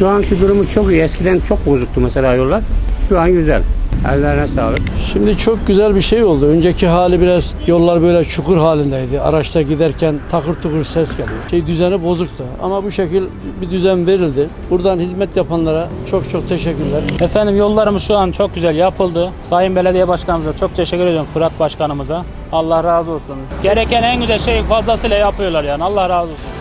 Şu anki durumu çok iyi. Eskiden çok bozuktu mesela yollar. Şu an güzel. Ellerine sağlık. Şimdi çok güzel bir şey oldu. Önceki hali biraz yollar böyle çukur halindeydi. Araçta giderken takır tukur ses geliyor. Şey düzeni bozuktu. Ama bu şekil bir düzen verildi. Buradan hizmet yapanlara çok çok teşekkürler. Efendim yollarımız şu an çok güzel yapıldı. Sayın Belediye Başkanımıza çok teşekkür ediyorum Fırat Başkanımıza. Allah razı olsun. Gereken en güzel şeyi fazlasıyla yapıyorlar yani. Allah razı olsun.